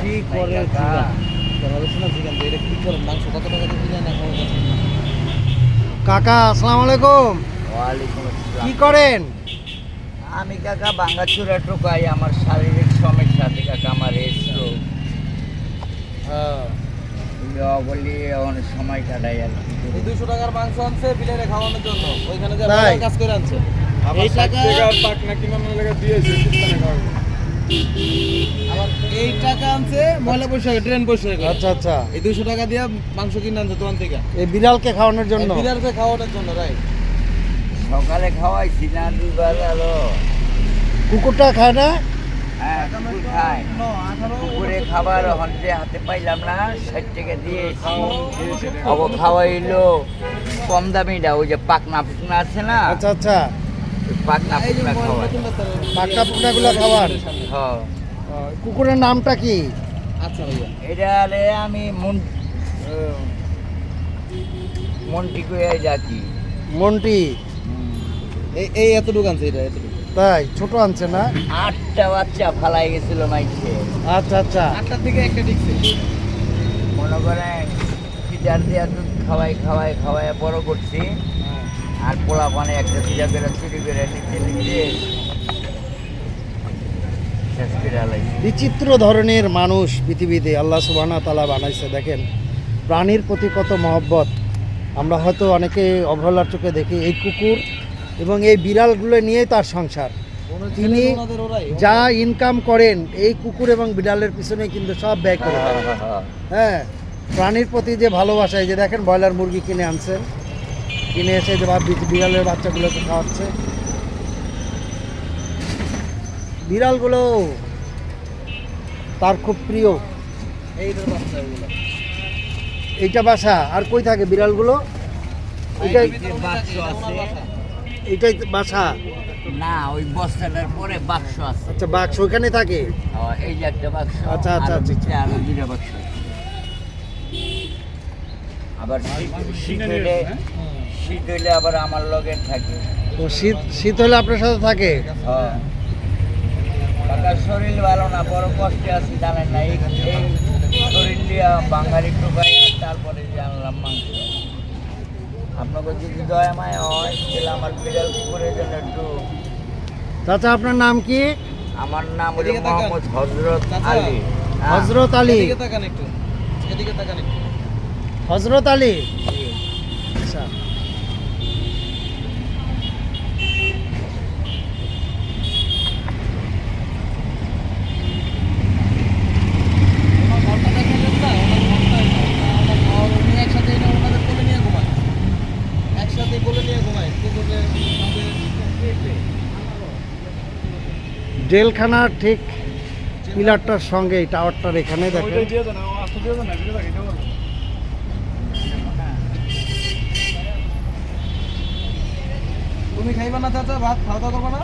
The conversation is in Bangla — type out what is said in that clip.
কি কি কাকা আসসালামু আলাইকুম। ওয়ালাইকুম আসসালাম। কি করেন? আমি কাকা বাঙ্গাচুরা টোকাই আমার শারীরিক সমস্যা আছে কাকা আমার স্ট্রোক বলি অনেক সময় কাটাই আর কি। দুশো টাকার মাংস আনছে বিলেরে খাওয়ানোর জন্য। ওইখানে কাজ করে আনছে। এই টাকা আবার এই টাকা আনছে ময়লা পয়সা ট্রেন পয়সা আচ্ছা আচ্ছা। এই দুশো টাকা দিয়ে মাংস কিনে আনছে তোমার থেকে। এই বিড়ালকে খাওয়ানোর জন্য? খাওয়ানোর জন্য রাইট সকালে খাওয়াইছি না দুইবার আলো। কুকুরটা খায় না? হ্যাঁ কুকুর খাবার হন্ডে হাতে পাইলাম না ষাট টাকা দিয়েছি। অব খাওয়াইলো। কম দামিটা ওই যে পাকনা ফুকনা আছে না? আচ্ছা আচ্ছা। পাকনা পাকনা পুকনাগুলো খাওয়ান হ্যাঁ। কুকুরের নামটা কি? আচ্ছা ভাইয়া। এটা রে আমি মন মন্টি কয়ে যাচ্ছি মন্টি? এই এই এতটুকু আনছে এটা এতটুকু। তাই? ছোট আনছে না? আটটা বাচ্চা ফালাই গেছিল মাইছে আচ্ছা আচ্ছা। আটটার দিকে একটা টিকছে মনে করেন ফিটার দিয়া দুধ খাওয়াই খাওয়াই খাওয়াই বড় করছি। আর পোলা পানে একটা ফিটা করে চুরি করে নিচে নিচে। বিচিত্র ধরনের মানুষ পৃথিবীতে আল্লাহ সুবানা তালা বানাইছে দেখেন। প্রাণীর প্রতি কত মহব্বত। আমরা হয়তো অনেকে অবহেলার চোখে দেখি এই কুকুর এবং এই বিড়ালগুলো নিয়েই তার সংসার। তিনি যা ইনকাম করেন এই কুকুর এবং বিড়ালের পিছনে কিন্তু সব ব্যয় করে হ্যাঁ প্রাণীর প্রতি যে ভালোবাসা এই যে দেখেন ব্রয়লার মুরগি কিনে আনছেন। কিনে এসে যে বিড়ালের বাচ্চাগুলোকে খাওয়াচ্ছে। বিড়ালগুলো তার খুব প্রিয়। এইটার বাচ্চা এগুলো এইটা বাসা আর কই থাকে বিড়ালগুলো? এটাই এইটাই বাসা। না ওই বস্তাটার পরে বাক্স আছে। আচ্ছা বাক্স ওইখানে থাকে? এই যে একটা বাক্স আচ্ছা, আচ্ছা, আচ্ছা। ভিতরে আরও দুটা বাক্স আবার শীত- শীত হইলে শীত হইলে আবার আমার লগে থাকে। তো শীত শীত হলে আপনার সাথে থাকে? হ্যাঁ। কাকার শরীর ভালো না বড় কষ্টে আছি জানেন না এই এই শরীর দিয়া বাঙালি টোকাইয়া তারপরে যে আনলাম মাংস। আপনাকে যদি দয়া মায় হয় তাহলে আমার বিড়াল কুকুরের জন্য একটু চাচা আপনার নাম কি? আমার নাম হলো মোহাম্মদ হজরত। আলী। হ্যাঁ, হজরত আলী। এদিকে তাকান একটু। এদিকে তাকান একটু। হজরত আলী। জি। আচ্ছা। ওনার ঘরটা দেখেন না ওনার ঘরটা আমার ঘর উনি একসাথে এনে ওনাদের কোলে নিয়ে ঘুমায় একসাথে কোলে নিয়ে ঘুমায় কুকুরের সাথে জেলখানার ঠিক পিলারটার সঙ্গে টাওয়ারটার এখানে দেখেন তুমি খাইবা না চাচা ভাত খাওয়া দাওয়া করবা না?